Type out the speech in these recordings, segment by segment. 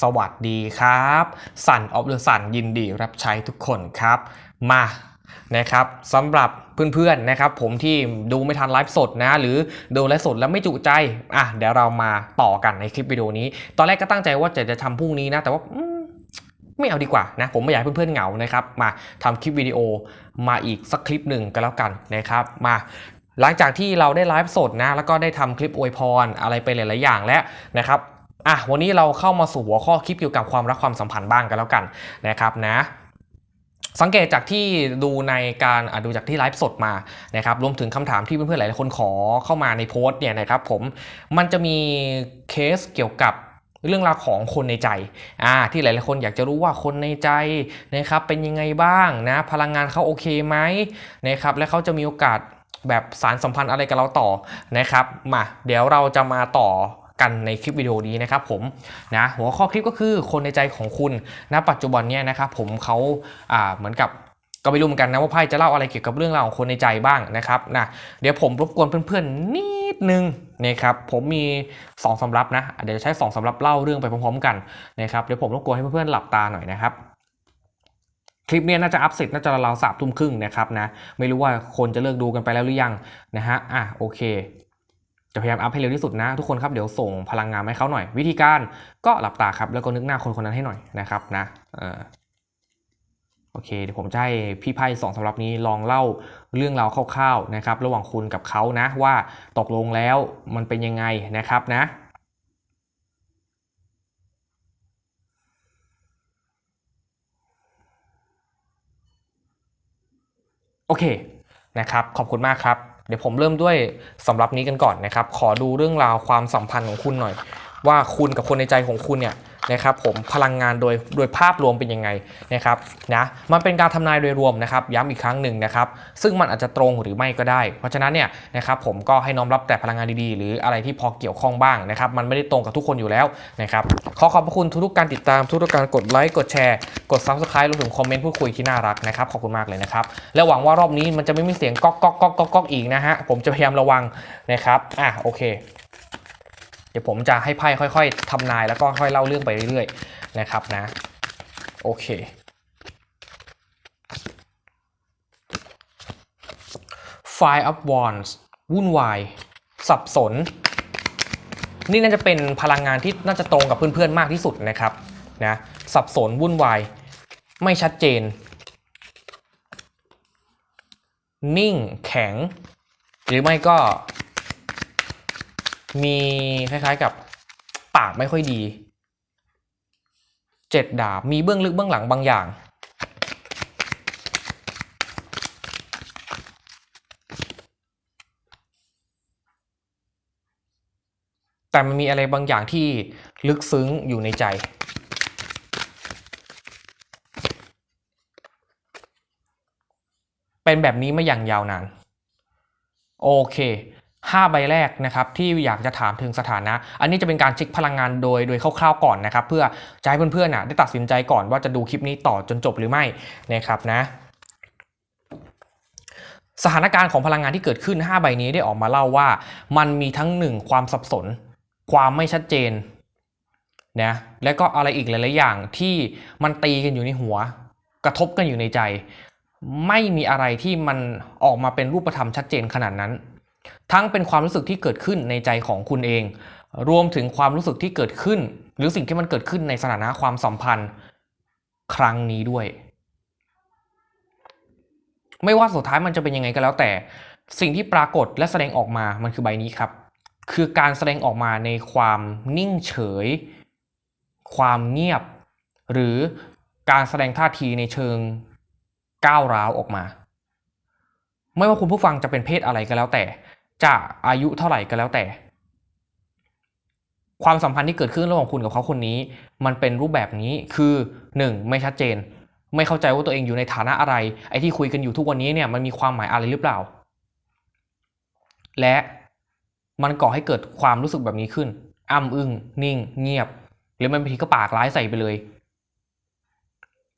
สวัสดีครับ สันออฟเดอะสันยินดีรับใช้ทุกคนครับ มานะครับสำหรับเพื่อนๆนะครับ ผมที่ดูไม่ทันไลฟ์สดนะ หรือดูไลฟ์สดแล้วไม่จุใจอะเดี๋ยวเรามาต่อกันในคลิปวิดีโอนี้ ตอนแรกก็ตั้งใจว่าจะจะทำพรุ่งนี้นะ แต่ว่าไม่เอาดีกว่านะ ผมไม่อยากเพื่อนๆเหงานะครับ มาทำคลิปวิดีโอมาอีกสักคลิปหนึ่งก็แล้วกันนะครับ มาหลังจากที่เราได้ไลฟ์สดนะ แล้วก็ได้ทำคลิปอวยพรอะไรไปหลาย ๆ อย่างแล้วนะครับ อะวันนี้เราเข้ามาสู่หัวข้อคลิปเกี่ยวกับความรักความสัมพันธ์บ้างกันแล้วกันนะครับนะสังเกตจากที่ดูในการดูจากที่ไลฟ์สดมานะครับรวมถึงคำถามที่เพื่อนๆหลายคนขอเข้ามาในโพสต์เนี่ยนะครับผมมันจะมีเคสเกี่ยวกับเรื่องราวของคนในใจอ่าที่หลายๆคนอยากจะรู้ว่าคนในใจนะครับเป็นยังไงบ้างนะพลังงานเขาโอเคไหมนะครับและเขาจะมีโอกาสแบบสารสัมพันธ์อะไรกับเราต่อนะครับมาเดี๋ยวเราจะมาต่อ กันในคลิปวิดีโอนี้นะครับผมนะหัวข้อคลิปก็คือคนในใจของคุณณปัจจุบันเนี่ยนะครับผมเขาอ่าเหมือนกับก็ไม่รู้เหมือนกันนะว่าไพ่จะเล่าอะไรเกี่ยวกับเรื่องราวของคนในใจบ้างนะครับนะเดี๋ยวผมรบกวนเพื่อนๆนิดนึงนะครับผมมี2สำรับนะเดี๋ยวใช้2สำรับเล่าเรื่องไปพร้อมๆกันนะครับเดี๋ยวผมรบกวนให้เพื่อนๆหลับตาหน่อยนะครับคลิปนี้น่าจะอัพเสร็จน่าจะราวสามทุ่มครึ่งนะครับนะไม่รู้ว่าคนจะเลิกดูกันไปแล้วหรือยังนะฮะอะโอเค จะพยายามอัพให้เร็วที่สุดนะ ทุกคนครับเดี๋ยวส่งพลังงานให้เขาหน่อย วิธีการก็หลับตาครับ แล้วก็นึกหน้าคนคนนั้นให้หน่อยนะครับนะออโอเคเดี๋ยวผมจะให้พี่ไพ่สองสำหรับนี้ลองเล่าเรื่องราวคร่าวๆนะครับ ระหว่างคุณกับเขานะว่าตกลงแล้วมันเป็นยังไงนะครับนะโอเคนะครับ ขอบคุณมากครับ เดี๋ยวผมเริ่มด้วยสำหรับนี้กันก่อนนะครับ ขอดูเรื่องราวความสัมพันธ์ของคุณหน่อย ว่าคุณกับคนในใจของคุณเนี่ย นะครับผมพลังงานโดยโดยภาพรวมเป็นยังไงนะครับนะมันเป็นการทำนายโดยรวมนะครับย้ำอีกครั้งหนึ่งนะครับซึ่งมันอาจจะตรงหรือไม่ก็ได้ เพราะฉะนั้นเนี่ยนะครับผมก็ให้น้อมรับแต่พลังงานดีๆ หรืออะไรที่พอเกี่ยวข้องบ้างนะครับมันไม่ได้ตรงกับทุกคนอยู่แล้วนะครับขอขอบพระคุณทุกๆการติดตามทุกๆการกดไลค์กดแชร์กด subscribe รวมถึงคอมเมนต์พูดคุยที่น่ารักนะครับขอบคุณมากเลยนะครับและหวังว่ารอบนี้มันจะไม่มีเสียงก๊อกก๊อกก๊อกก๊อกก๊อกอีกนะฮะผมจะพยายามระวังนะครับอะโอเค ดี๋ยวผมจะให้ไพ่ค่อย ๆทำนายแล้วก็ค่อยเล่าเรื่องไปเรื่อยๆนะครับนะ โอเค Five of Wands วุ่นวาย สับสน นี่น่าจะเป็นพลังงานที่น่าจะตรงกับเพื่อนๆมากที่สุดนะครับนะสับสนวุ่นวาย ไม่ชัดเจน นิ่งแข็ง หรือไม่ก็ มีคล้ายๆกับปากไม่ค่อยดีเจ็ดดาบมีเบื้องลึกเบื้องหลังบางอย่าง แต่มันมีอะไรบางอย่างที่ลึกซึ้งอยู่ในใจ เป็นแบบนี้มาอย่างยาวนาน โอเค 5 ใบแรกนะครับที่อยากจะถามถึงสถานะ อันนี้จะเป็นการเช็คพลังงานโดยโดยคร่าวๆก่อนนะครับ เพื่อจะให้เพื่อนๆน่ะได้ตัดสินใจก่อนว่าจะดูคลิปนี้ต่อจนจบหรือไม่นะครับนะสถานการณ์ของพลังงานที่เกิดขึ้น 5 ใบนี้ได้ออกมาเล่าว่า มันมีทั้ง1ความสับสน ความไม่ชัดเจนนะและก็อะไรอีกหลาย ๆ อย่างที่มันตีกันอยู่ในหัว กระทบกันอยู่ในใจ ไม่มีอะไรที่มันออกมาเป็นรูปธรรมชัดเจนขนาดนั้น ทั้งเป็นความรู้สึกที่เกิดขึ้นในใจของคุณเอง รวมถึงความรู้สึกที่เกิดขึ้น หรือสิ่งที่มันเกิดขึ้นในสถานะความสัมพันธ์ ครั้งนี้ด้วย ไม่ว่าสุดท้ายมันจะเป็นยังไงก็แล้วแต่ สิ่งที่ปรากฏและแสดงออกมามันคือใบนี้ครับ คือการแสดงออกมาในความนิ่งเฉย ความเงียบ หรือการแสดงท่าทีในเชิงก้าวร้าวออกมา ไม่ว่าคุณผู้ฟังจะเป็นเพศอะไรก็แล้วแต่ จะอายุเท่าไหร่ก็แล้วแต่ ความสัมพันธ์ที่เกิดขึ้นระหว่างคุณกับเขาคนนี้ มันเป็นรูปแบบนี้คือ 1. ไม่ชัดเจน ไม่เข้าใจว่าตัวเองอยู่ในฐานะอะไร ไอ้ที่คุยกันอยู่ทุกวันนี้เนี่ยมันมีความหมายอะไรหรือเปล่า และมันก่อให้เกิดความรู้สึกแบบนี้ขึ้นอ้ำอึ้งนิ่ง เงียบ หรือมันบางทีก็ปากร้ายใส่ไปเลย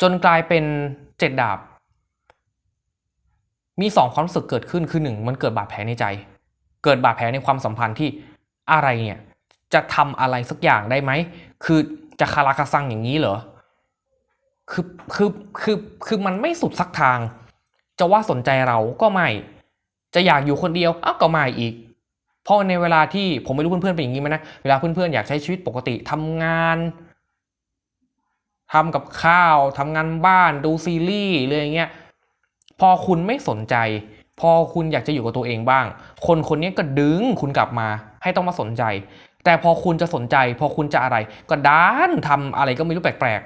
จนกลายเป็นเจ็ดดาบ มีสองความรู้สึกเกิดขึ้นคือหนึ่งมันเกิดบาดแผลในใจ เกิดบาดแผลในความสัมพันธ์ที่อะไรเนี่ยจะทำอะไรสักอย่างได้ไหม คือจะคาราคาซังอย่างนี้เหรอ คือคือคือคือมันไม่สุดสักทาง จะว่าสนใจเราก็ไม่ จะอยากอยู่คนเดียวอ้าวก็ไม่อีก เพราะในเวลาที่ผมไม่รู้เพื่อนๆเป็นอย่างนี้ไหมนะ เวลาเพื่อนๆอยากใช้ชีวิตปกติทำงานทำกับข้าวทำงานบ้านดูซีรีส์เลยอย่างเงี้ย พอคุณไม่สนใจ พอคุณอยากจะอยู่กับตัวเองบ้าง คนคนนี้ก็ดึงคุณกลับมา ให้ต้องมาสนใจ แต่พอคุณจะสนใจ พอคุณจะอะไร ก็ด้านทำอะไรก็ไม่รู้แปลก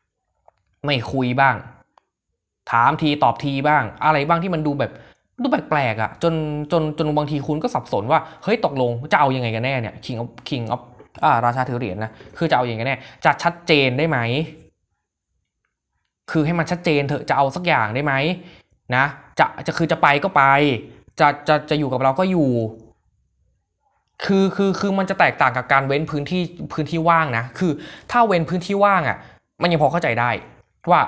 ๆ ไม่คุยบ้าง ถามทีตอบทีบ้าง อะไรบ้างที่มันดูแบบดูแปลกๆอะจนจนจนบางทีคุณก็สับสนว่าเฮ้ยตกลงจะเอาอยังไงกันแน่เนี่ย King of King of อ่าราชาถือเหรียญนะคือจะเอาอย่างไงกันแน่จะชัดเจนได้ไหมคือให้มันชัดเจนเถอะจะเอาสักอย่างได้ไหม นะจะจะคือจะไปก็ไป จะจะจะอยู่กับเราก็อยู่ คือคือคือมันจะแตกต่างกับการเว้นพื้นที่พื้นที่ว่างนะคือถ้าเว้นพื้นที่ว่างอะ มันยังพอเข้าใจได้ ว่า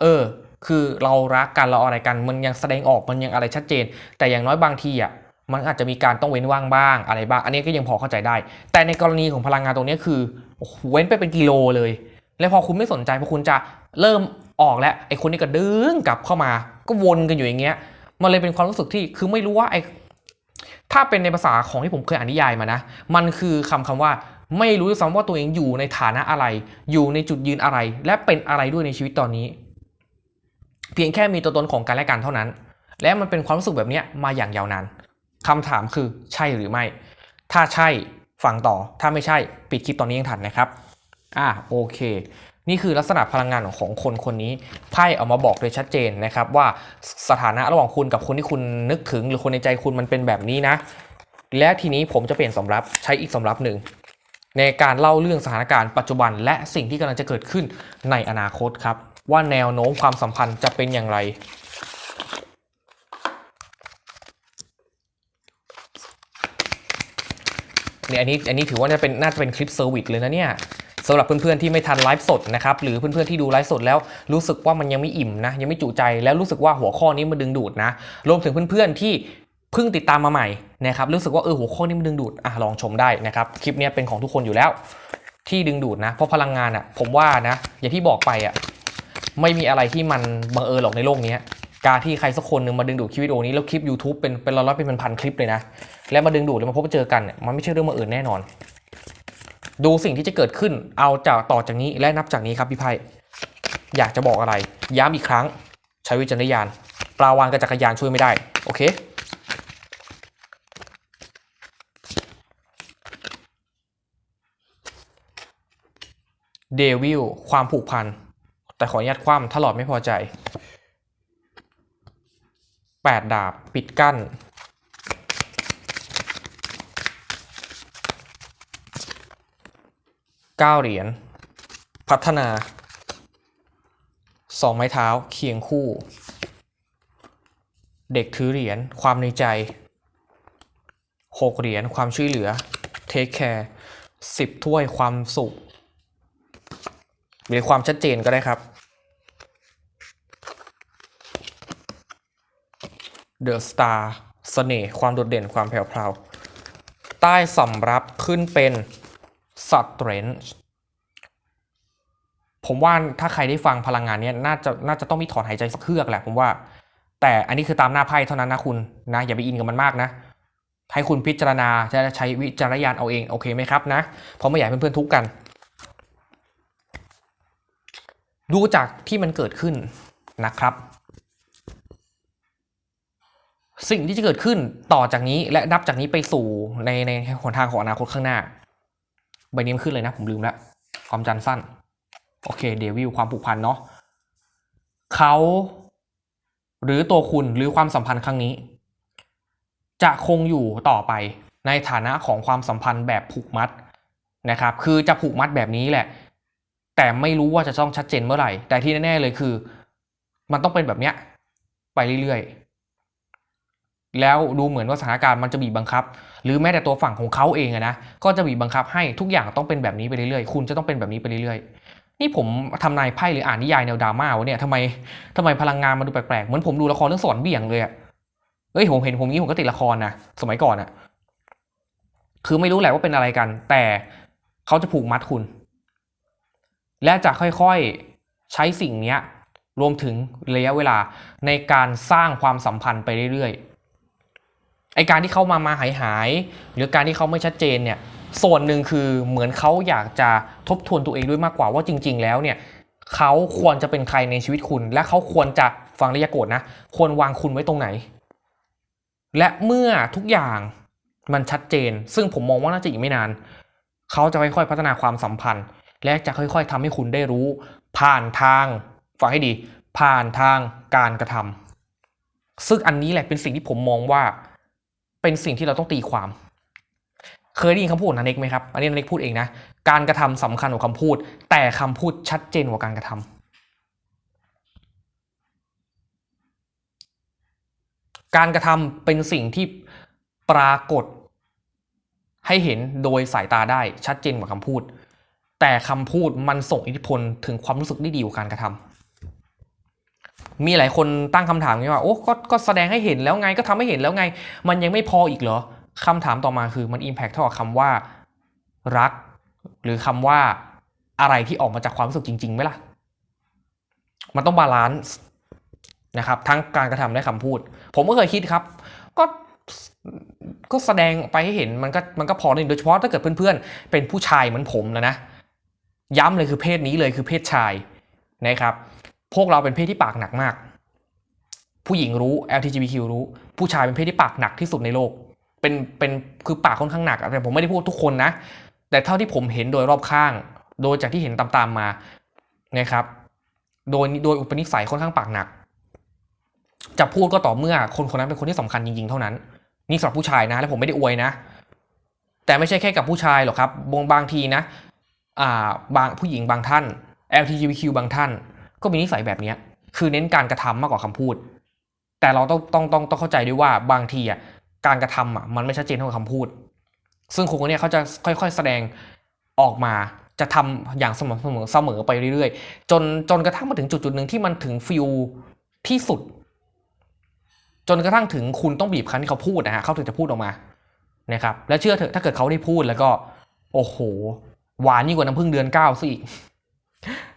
เออ คือเรารักกันเราอะไรกันมันยังแสดงออกมันยังอะไรชัดเจน แต่อย่างน้อยบางทีอะมันอาจจะมีการต้องเว้นว่างบ้างอะไรบ้าง อันนี้ก็ยังพอเข้าใจได้ แต่ในกรณีของพลังงานตรงนี้คือเว้นไปเป็นกิโลเลย แล้วพอคุณไม่สนใจพอคุณจะเริ่มออกแล้วไอ้คนนี้ก็ดึงกลับเข้ามา ก็วนกันอยู่อย่างเงี้ย มันเลยเป็นความรู้สึกที่คือไม่รู้ว่าไอ้ถ้าเป็นในภาษาของที่ผมเคยอ่านนิยายมานะ มันคือคำคำว่า ไม่รู้ด้วยซ้ำว่าตัวเองอยู่ในฐานะอะไร อยู่ในจุดยืนอะไร และเป็นอะไรด้วยในชีวิตตอนนี้ เพียงแค่มีตัวตนของกันและกันเท่านั้น และมันเป็นความรู้สึกแบบเนี้ยมาอย่างยาวนานคำถามคือใช่หรือไม่ ถ้าใช่ฟังต่อ ถ้าไม่ใช่ ปิดคลิปตอนนี้ยังทันนะครับ อ่าโอเค นี่คือลักษณะพลังงานของคนคนนี้ไพ่เอามาบอกโดยชัดเจนนะครับว่าสถานะระหว่างคุณกับคนที่คุณนึกถึง หรือคนในใจคุณมันเป็นแบบนี้นะ และทีนี้ผมจะเปลี่ยนสำรับใช้อีกสำรับหนึ่งในการเล่าเรื่องสถานการณ์ปัจจุบัน และสิ่งที่กำลังจะเกิดขึ้นในอนาคตครับ ว่าแนวโน้มความสัมพันธ์จะเป็นอย่างไร เนี่ยอันนี้อันนี้ถือว่าจะเป็นน่าจะเป็นคลิปเซอร์วิสเลยนะเนี่ย สำหรับเพื่อนๆที่ไม่ทันไลฟ์สดนะครับหรือเพื่อนๆที่ดูไลฟ์สดแล้วรู้สึกว่ามันยังไม่อิ่มนะยังไม่จุใจแล้วรู้สึกว่าหัวข้อนี้มันดึงดูดนะรวมถึงเพื่อนๆที่เพิ่งติดตามมาใหม่นะครับรู้สึกว่าเออหัวข้อนี้มันดึงดูดอะลองชมได้นะครับคลิปนี้เป็นของทุกคนอยู่แล้ว ที่ดึงดูดนะเพราะพลังงานอะผมว่านะอย่างที่บอกไปอะไม่มีอะไรที่มันบังเอิญหรอกในโลกนี้การที่ใครสักคนหนึ่งมาดึงดูดคลิปวิดีโอนี้แล้วคลิป YouTube เป็นเป็นร้อยเป็นพันคลิปเลยนะ แล้วมาดึงดูดแล้วมาพบเจอกันเนี่ยมันไม่ใช่เรื่องมาอื่นแน่นอน ดูสิ่งที่จะเกิดขึ้น เอาจากต่อจากนี้และนับจากนี้ครับพี่ไพ่อยากจะบอกอะไร ย้ำอีกครั้ง ใช้วิจารณญาณปลาวานกับจักรยานช่วยไม่ได้ โอเคเดวิลความผูกพัน แต่ขออนุญาตคว่ำถ้าหลอดไม่พอใจ 8 ดาบ ปิดกั้น 9 เหรียญ พัฒนา 2 ไม้เท้าเคียงคู่ เด็กถือเหรียญ ความในใจ 6 เหรียญ ความช่วยเหลือ เทคแคร์ 10 ถ้วยความสุข หรือความชัดเจนก็ได้ครับ เดอะสตาร์เสน่ห์ความโดดเด่นความแผ่วพราวใต้สำรับขึ้นเป็น สตเรนผมว่าถ้าใครได้ฟังพลังงานนี้น่าจะน่าจะต้องมีถอนหายใจสักเครือกแหละผมว่า แต่อันนี้คือตามหน้าไพ่เท่านั้นนะคุณนะอย่าไปอินกับมันมากนะ ให้คุณพิจารณาจะใช้วิจารณญาณเอาเองโอเคไหมครับนะเพราะไม่อยากเพื่อนๆทุกกัน ดูจากที่มันเกิดขึ้นนะครับ สิ่งที่จะเกิดขึ้นต่อจากนี้และนับจากนี้ไปสู่ในในหนทางของอนาคตข้างหน้า ใบนี้มันขึ้นเลยนะ ผมลืมแล้ว ความจันสั้น โอเคเดวิลความผูกพันเนาะเขาหรือตัวคุณหรือความสัมพันธ์ครั้งนี้ จะคงอยู่ต่อไปในฐานะของความสัมพันธ์แบบผูกมัดนะครับ คือจะผูกมัดแบบนี้แหละ แต่ไม่รู้ว่าจะต้องชัดเจนเมื่อไหร่ แต่ที่แน่ๆเลยคือ มันต้องเป็นแบบเนี้ยไปเรื่อยๆ แล้วดูเหมือนว่าสถานการณ์มันจะบีบบังคับ หรือแม้แต่ตัวฝั่งของเขาเองอะนะก็จะบีบบังคับให้ทุกอย่างต้องเป็นแบบนี้ไปเรื่อยๆ คุณจะต้องเป็นแบบนี้ไปเรื่อยๆ นี่ผมทำนายไพ่หรืออ่านนิยายแนวดราม่าวะเนี่ยทำไมทำไมพลังงานมันดูแปลกๆเหมือนผมดูละครเรื่องสอนเบี่ยงเลยอะเอ้ยผมเห็นผมนี้ผมก็ติดละครนะสมัยก่อนอะคือไม่รู้แหละว่าเป็นอะไรกัน แต่เขาจะผูกมัดคุณ และจะค่อยๆใช้สิ่งเนี้ยรวมถึงระยะเวลาในการสร้างความสัมพันธ์ไปเรื่อยๆ ไอการที่เขามามาหายหายหรือการที่เขาไม่ชัดเจนเนี่ยส่วนหนึ่งคือเหมือนเขาอยากจะทบทวนตัวเองด้วยมากกว่าว่าจริง ๆ แล้วเนี่ยเขาควรจะเป็นใครในชีวิตคุณ และเขาควรจะฟังระยะโกรธนะ ควรวางคุณไว้ตรงไหน และเมื่อทุกอย่างมันชัดเจน ซึ่งผมมองว่าน่าจะอีกไม่นาน เขาจะค่อยๆพัฒนาความสัมพันธ์ และจะค่อย ๆทำให้คุณได้รู้ ผ่านทางฟังให้ดี ผ่านทางการกระทำซึ่งอันนี้แหละเป็นสิ่งที่ผมมองว่า เป็นสิ่งที่เราต้องตีความ เคยได้ยินคำพูดนันเน็กไหมครับ อันนี้นันเน็กพูดเองนะ การกระทำสำคัญกว่าคำพูด แต่คำพูดชัดเจนกว่าการกระทำการกระทำเป็นสิ่งที่ปรากฏ ให้เห็นโดยสายตาได้ชัดเจนกว่าคำพูด แต่คำพูดมันส่งอิทธิพลถึงความรู้สึกได้ดีกว่าการกระทำ มีหลายคนตั้งคำถามนี้ว่าโอ้ก็ก็แสดงให้เห็นแล้วไงก็ทำให้เห็นแล้วไง มันยังไม่พออีกเหรอคำถามต่อมาคือมันอิมแพคเท่ากับคำว่ารัก หรือคำว่าอะไรที่ออกมาจากความรู้สึกจริงๆไหมล่ะ มันต้องบาลานซ์นะครับ ทั้งการกระทำและคำพูด ผมก็เคยคิดครับ ก็ก็แสดงไปให้เห็นมันก็มันก็พอนี่โดยเฉพาะถ้าเกิดเพื่อนๆ เป็นผู้ชายเหมือนผมนะนะ ย้ำเลยคือเพศนี้เลยคือเพศชายนะครับ พวกเราเป็นเพศที่ปากหนักมาก ผู้หญิงรู้ LGBTQ รู้ ผู้ชายเป็นเพศที่ปากหนักที่สุดในโลก เป็นเป็นคือปากค่อนข้างหนักอะแต่ผมไม่ได้พูดทุกคนนะ แต่เท่าที่ผมเห็นโดยรอบข้าง โดยจากที่เห็นตามๆมานะครับ โดยโดยอุปนิสัยค่อนข้างปากหนัก จะพูดก็ต่อเมื่อคนคนนั้นเป็นคนที่สำคัญจริงๆเท่านั้น นี่สำหรับผู้ชายนะ และผมไม่ได้อวยนะ แต่ไม่ใช่แค่กับผู้ชายหรอกครับบางบางทีนะ อ่าบางผู้หญิงบางท่าน LGBTQ บางท่าน ก็มีนิสัยแบบเนี้ยคือเน้นการกระทำมากกว่าคำพูด แต่เราต้องต้องต้องต้องเข้าใจด้วยว่าบางทีอะการกระทำอะมันไม่ชัดเจนเท่ากับคำพูด ซึ่งคนคนนี้เขาจะค่อยๆแสดงออกมาจะทำอย่างสม่ำเสมอเสมอไปเรื่อยๆ จนจนกระทั่งมาถึงจุดจุดหนึ่งที่มันถึงฟิลที่สุด จนกระทั่งถึงคุณต้องบีบคั้นที่เขาพูดนะฮะเขาถึงจะพูดออกมานะครับและเชื่อเถอะถ้าเกิดเขาได้พูดแล้วก็ โอ้โห หวานยิ่งกว่าน้ำพึ่งเดือนเก้าสิอีก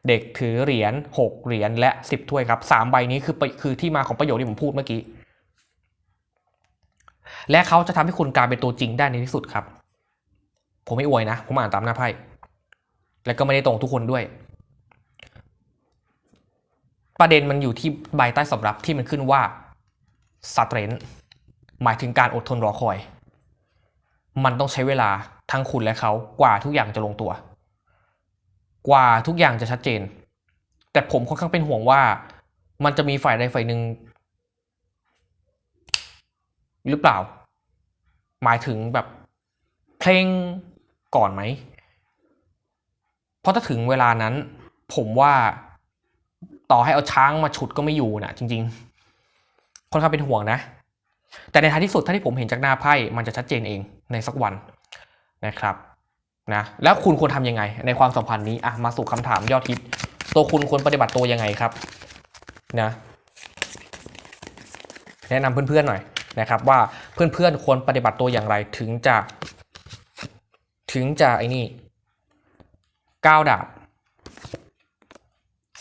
เด็กถือเหรียญหกเหรียญและสิบถ้วยครับสามใบนี้คือคือที่มาของประโยชน์ที่ผมพูดเมื่อกี้ และเขาจะทำให้คุณกลายเป็นตัวจริงได้ในที่สุดครับ ผมไม่อวยนะ ผมอ่านตามหน้าไพ่และก็ไม่ได้ตรงทุกคนด้วย ประเด็นมันอยู่ที่ใบใต้สำรับที่มันขึ้นว่าสเตรนหมายถึงการอดทนรอคอย มันต้องใช้เวลาทั้งคุณและเขากว่าทุกอย่างจะลงตัว กว่าทุกอย่างจะชัดเจน แต่ผมค่อนข้างเป็นห่วงว่า มันจะมีฝ่ายใดฝ่ายหนึ่งหรือเปล่า หมายถึงแบบเพลงก่อนไหม เพราะถ้าถึงเวลานั้น ผมว่าต่อให้เอาช้างมาฉุดก็ไม่อยู่นะจริง ๆ ค่อนข้างเป็นห่วงนะ แต่ในท้ายที่สุดถ้าที่ผมเห็นจากหน้าไพ่มันจะชัดเจนเองในสักวันนะครับ นะแล้วคุณควรทำยังไง ในความสัมพันธ์นี้อะมาสู่คำถามยอดฮิตตัวคุณควรปฏิบัติตัวยังไงครับนะแนะนำเพื่อนๆหน่อยนะครับ ว่าเพื่อนๆควรปฏิบัติตัวอย่างไรถึงจะ ถึงจะไอ้นี่ก้าวดาบ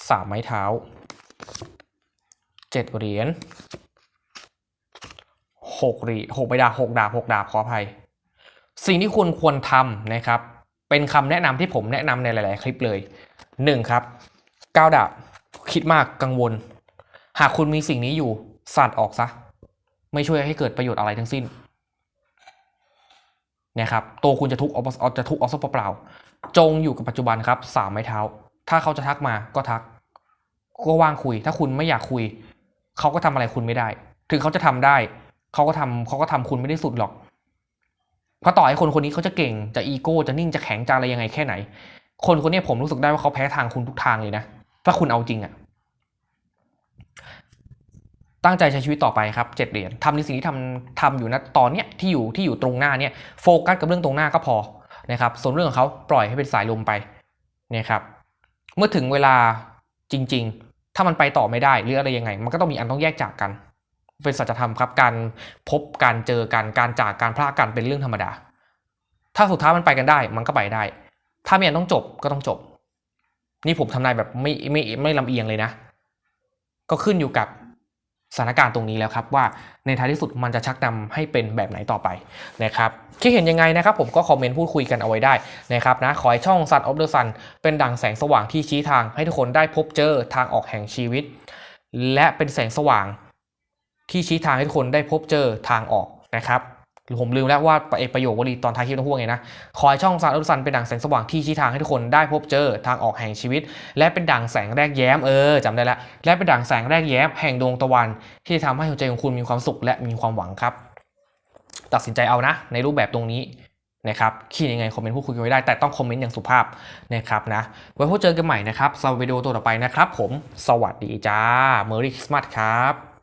สามไม้เท้าเจ็ดเหรียญหกเหรียญหกใบดาบหกดาบหกดาบขออภัยสิ่งที่คุณควรทำนะครับ เป็นคำแนะนำที่ผมแนะนำในหลาย ๆ คลิปเลยหนึ่งครับก้าวดาบคิดมากกังวล หากคุณมีสิ่งนี้อยู่สัตว์ออกซะ ไม่ช่วยให้เกิดประโยชน์อะไรทั้งสิ้นนะครับตัวคุณจะทุกข์เอจะทุกข์เอาซะเปล่า จงอยู่กับปัจจุบันครับสามไม้เท้า ถ้าเขาจะทักมาก็ทัก ก็ว่างคุย ถ้าคุณไม่อยากคุย เขาก็ทำอะไรคุณไม่ได้ ถึงเขาจะทำได้ เขาก็ทำเขาก็ทำคุณไม่ได้สุดหรอก เพราะต่อให้คนคนนี้เขาจะเก่งจะอีโก้จะนิ่งจะแข็งจะอะไรยังไงแค่ไหน คนคนนี้ผมรู้สึกได้ว่าเขาแพ้ทางคุณทุกทางเลยนะถ้าคุณเอาจริงอะตั้งใจใช้ชีวิตต่อไปครับเจ็ดเหรียญทำในสิ่งที่ทำทำอยู่นะตอนเนี้ยที่อยู่ที่อยู่ตรงหน้าเนี่ยโฟกัสกับเรื่องตรงหน้าก็พอนะครับส่วนเรื่องของเขาปล่อยให้เป็นสายลมไปนะครับเมื่อถึงเวลาจริง ๆ ถ้ามันไปต่อไม่ได้หรืออะไรยังไง มันก็ต้องมีอันต้องแยกจากกัน เป็นสัจธรรมครับการพบการเจอกันการจากการพลาดกันเป็นเรื่องธรรมดา ถ้าสุดท้ายมันไปกันได้ มันก็ไปได้ ถ้ามีอันต้องจบก็ต้องจบ นี่ผมทำนายแบบไม่ไม่ไม่ลำเอียงเลยนะ ก็ขึ้นอยู่กับสถานการณ์ตรงนี้แล้วครับว่าในท้ายที่สุดมันจะชักนำให้เป็นแบบไหนต่อไปนะครับคิดเห็นยังไงนะครับผมก็คอมเมนต์พูดคุยกันเอาไว้ได้นะครับนะขอให้ช่อง Sun of the Sun เป็นดั่งแสงสว่างที่ชี้ทางให้ทุกคนได้พบเจอทางออกแห่งชีวิต และเป็นแสงสว่าง ที่ชี้ทางให้ทุกคนได้พบเจอทางออกนะครับผมลืมแล้วว่าไอ้ประโยควลีตอนท้ายคลิปต้องพูดว่าไงนะขอให้ช่อง Sun of the Sun เป็นดั่งแสงสว่างที่ชี้ทางให้ทุกคนได้พบเจอทางออกแห่งชีวิต และเป็นดั่งแสงแรกแย้มเออจำได้แล้วและเป็นดั่งแสงแรกแย้มแห่งดวงตะวัน ที่จะทำให้หัวใจของคุณมีความสุขและมีความหวังครับ ตัดสินใจเอานะ ในรูปแบบตรงนี้นะครับคิดยังไงคอมเมนต์พูดคุยกันไว้ได้ แต่ต้องคอมเมนต์อย่างสุภาพนะครับนะไว้พบเจอกันใหม่นะครับสำหรับวิดีโอตัวต่อไปนะครับ ผม สวัสดีจ้า Merry Christmas ครับ